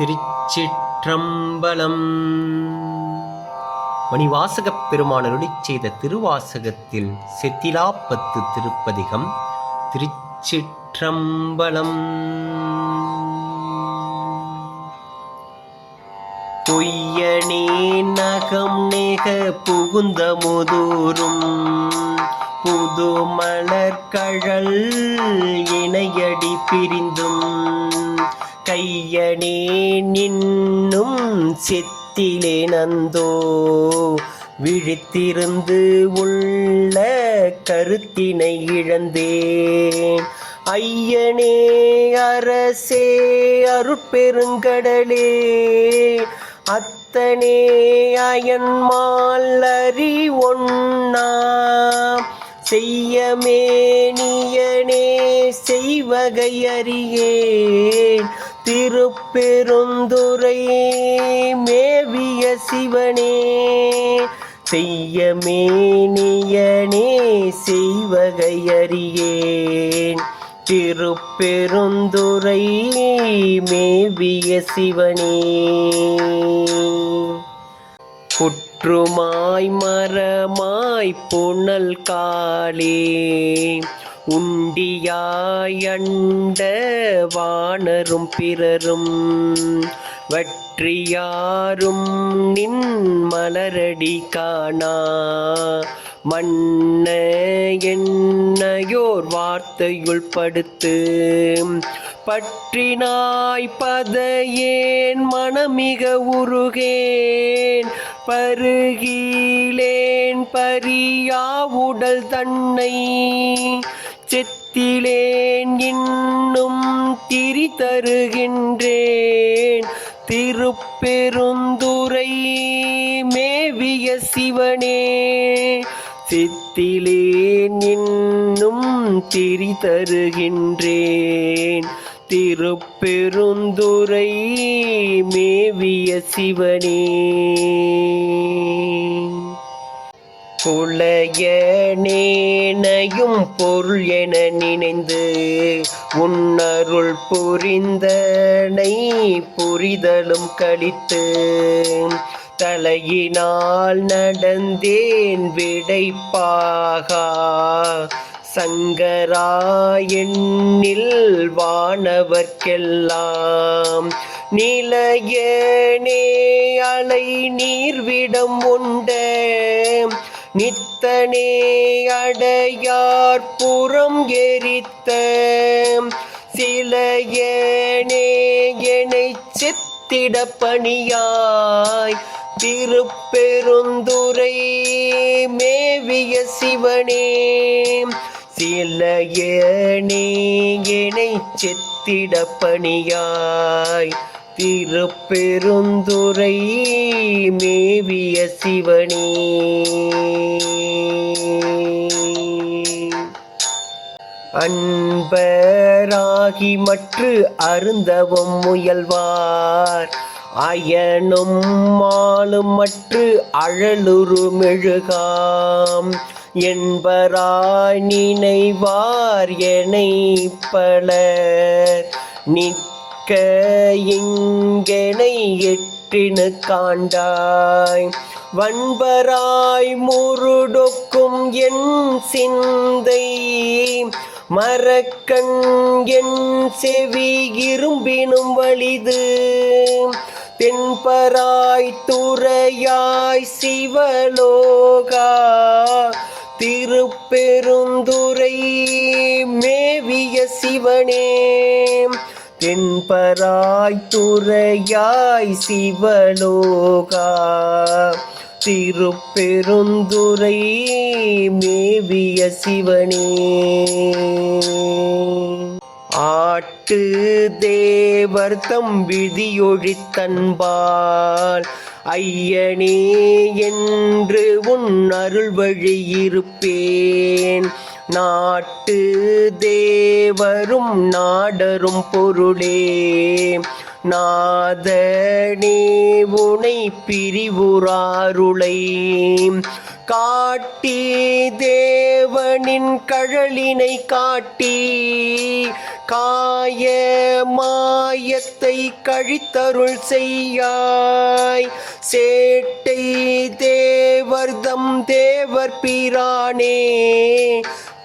திருச்சிற்றம்பலம். மணிவாசகப் பெருமானருளி செய்த திருவாசகத்தில் செத்திலாப்பத்து திருப்பதிகம் திருச்சிற்றம்பலம். பொய்யனே நகம் நேக புகுந்த முதூரும் புது மலர்கழல் இணையடி பிரிந்தும். கையனே நின்னும் செத்திலே நந்தோ. விழித்திருந்து உள்ள கருத்தினை இழந்தேன். ஐயனே அரசே அருட்பெருங்கடலே. அத்தனே அயன்மால் அறி ஒன்னா செய்யமேனியனே செய்வகை அறியேன். திருப்பெருந்துரை மேவிய சிவனே செய்யமேனியனே செய்வகை அறியேன் திருப்பெருந்துரை மேவிய சிவனே. புற்றுமாய் மரமாய் புனல் காளே உண்டியாயண்ட வானரும் பிறரும் வற்றியாரும் நின் மலரடி காணா. மன்ன என்னையோர் வார்த்தையுள் படுத்து பற்றினாய் பதையேன் மனமிக உருகேன் பருகிலேன் பரியா உடல் தன்னை செத்திலேன் இன்னும் திரி தருகின்றேன் திருப்பெருந்துரை மேவிய சிவனே சித்திலேன் இன்னும் திரி தருகின்றேன் திருப்பெருந்துரை மேவிய சிவனே. புலையனேனையும் பொருள் என நினைந்து உன்னருள் புரிந்தனை புரிதலும் கழித்து தலையினால் நடந்தேன் விடைப்பாகா. சங்கராயண்ணில் வானவர்க்கெல்லாம் நிலையனே அலை நீர்விடம் உண்ட. நித்தனே அடையார் புறம் எரித்த சிலையனே என்னை செத்திட பணியாய். திருப்பெருந்துரை மேவிய சிவனே சிலையனே என்னை செத்திட பணியாய். திருப்பெருந்துரை மேவிய சிவனே. அன்பராகி மற்று அருந்தவும் முயல்வார். அயனும் மாலும் மற்று அழலுரு மெழுகாம் என்பராய் நினைவார் என பலர். நிற்க இங்கெனை எட்டினு காண்டாய் வன்பராய் முருடொக்கும் என் சிந்தை மரக்கண் என் செவி இரும்பினும் வலிது. தென்பராய் துறையாய் சிவலோகா திருப்பெருந்துரை மேவிய சிவனே. தென்பராய் துறையாய் சிவலோகா. திருப்பெருந்துரை மேவிய சிவனே. ஆட்டு தேவர் தம் விதியொழித்தன்பால் ஐயனே என்று உன் அருள் வழியிருப்பேன் நாட்டு தேவரும் நாடரும் பொருளே. நாதனே உனை பிரிவுராருளை காட்டி தேவனின் கழலினை காட்டி. காய மாயத்தை கழித்தருள் செய்யாய். சேட்டை தேவர்தம் தேவர் பிரானே.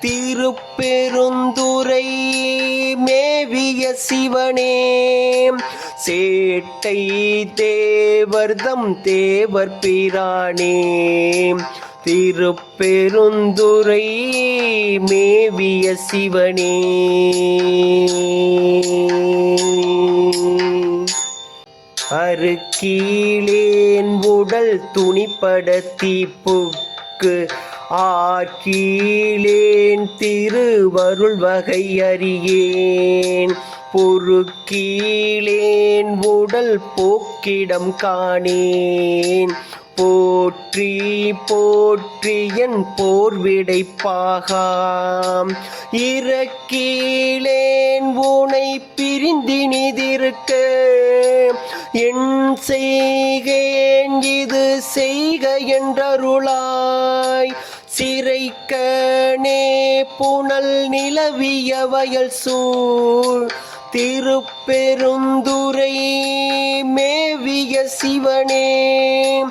திருப்பெருந்துரை மேவிய சிவனே. சேட்டை தேவர்தம் தேவர் பிரானே. திருப்பெருந்துரை மேவிய சிவனே. அருக்கீழேன் உடல் துணிப்பட தீப்புக்கு ஆக்கீழேன் திருவருள் வகை அறியேன் பொறுக்கீழேன் உடல் போக்கிடம் காணேன். போற்றி போற்றி என் போர்விடைப்பாகாம். இறக்கீழே கணே புனல் நிலவிய வயல் சூழ் திருப்பெருந்துரை மேவிய சிவனே.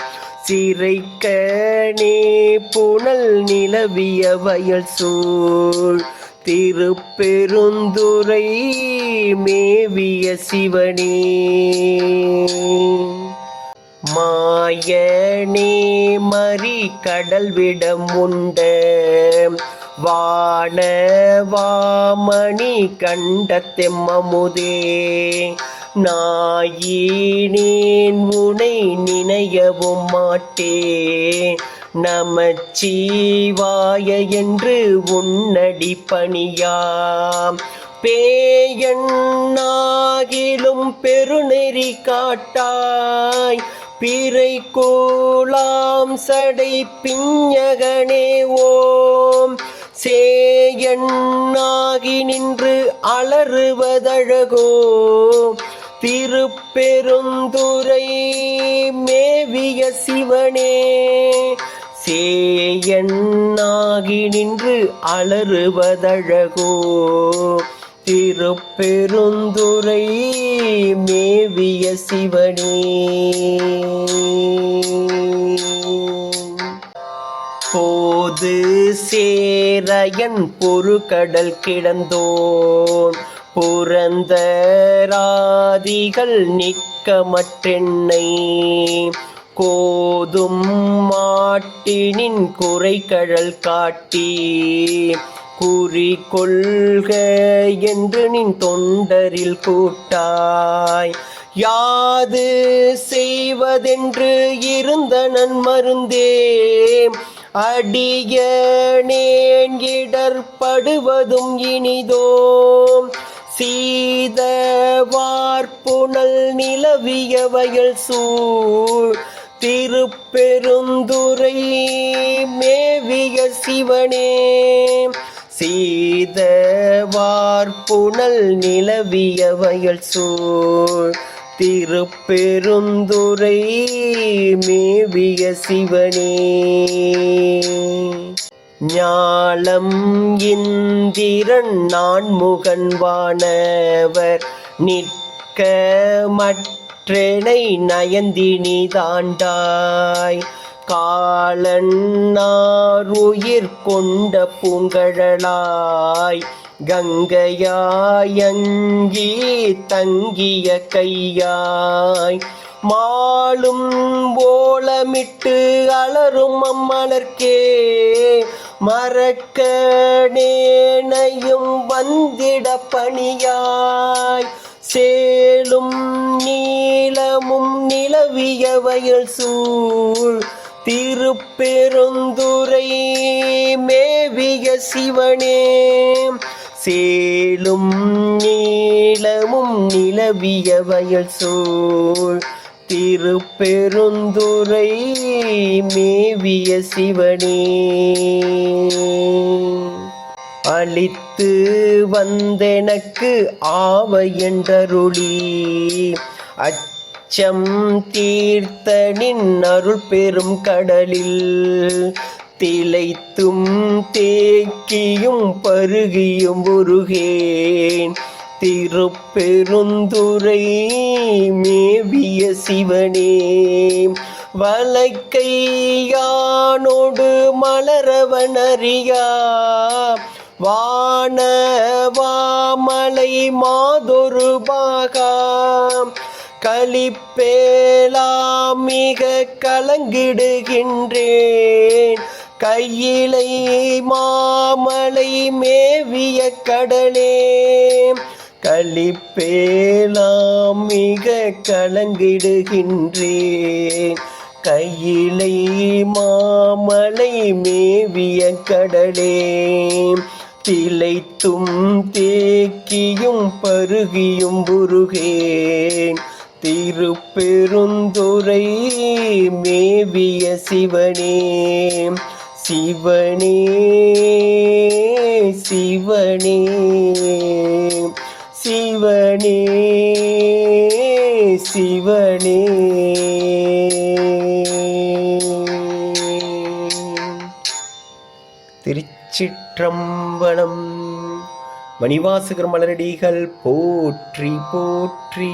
சிறைக்கணே புனல் நிலவிய வயல் சூழ் திருப்பெருந்துரை மேவிய சிவனே. மாயனே மறி கடல் விடம் உண்டு வானவாமணி கண்ட தெம்மமுதே நாயினேன் உனை நினையவும் மாட்டே. நமச்சீவாய என்று உன்னடி பணியாம். பேயண்ணாகிலும் பெருநெறி காட்டாய். பிறை கோலாம் சடை பிஞ்சகனே ஓம். சேயண்ணாகி நின்று அலறுவதழகோ திருப்பெருந்துரை மேவிய சிவனே. சேயண்ணாகி நின்று அலறுவதழகோ திருப்பெருந்துரை மேவிய சிவனே. போது சேரையன் பொறுகடல் கிடந்தோன். புரந்தராதிகள் நிற்கமற்றென்னை கோதும் மாட்டினின் குறைகழல் காட்டி. குறி என்று நின் தொண்டரில் கூட்டாய். யாது செய்வதென்று இருந்த நன்மருந்தே அடியனேன் இடர்படுவதும் இனிதோம். சீத வார்ப்புணல் நிலவிய வயல் சூழ். திருப்பெருந்துரை மேவிய சிவனே சீத வார்ப்புணல் நிலவிய வயல் சூழ். திருப்பெருந்துரை மேவிய சிவனே. ஞாலம் இந்திரன் நான் வானவர். நிற்க மற்றனை நயந்தினி தாண்டாய். காலன்னாருயிர் கொண்ட பூங்கழலாய் கங்கையாயங்கி தங்கிய கையாய். மாலும் ஓலமிட்டு அலரும் அம்மலர்க்கே மறக்க நேனையும் வந்திட பணியாய். சேலும் நீளமும் நிலவிய வயல் சூழ் திருப்பெருந்துரை மேவிய சிவனே சேலும் நீளமும் நிலவிய வயல் சோழ். திருப்பெருந்துரை மேவிய சிவனே அளித்து வந்தெனக்கு ஆவ என்றருளி. அச்சம் தீர்த்த நின் அருள் பெரும் கடலில் திளைத்தும் தேக்கியும் பருகியும் உருகேன். திருப்பெருந்துரை மேவிய சிவனே வலைக்கையானோடு மலரவனறியா வானவாமலை மாதொரு பாகாம் கலிப்பேலாம் மிக கலங்கிடுகின்றேன். கையிலை மாமலை மேவிய கடலே. கலிப்பேலாம் மிக கலங்கிடுகின்றேன். கையிலை மாமலை மேவிய கடலே. திளைத்தும் தேக்கியும் பருகியும் புருகேன் திருப்பெருந்துரை மேவிய சிவனே சிவனே சிவனே சிவனே சிவனே. திருச்சிற்றம்பலம் மணிவாசகர் மலரடிகள் போற்றி போற்றி.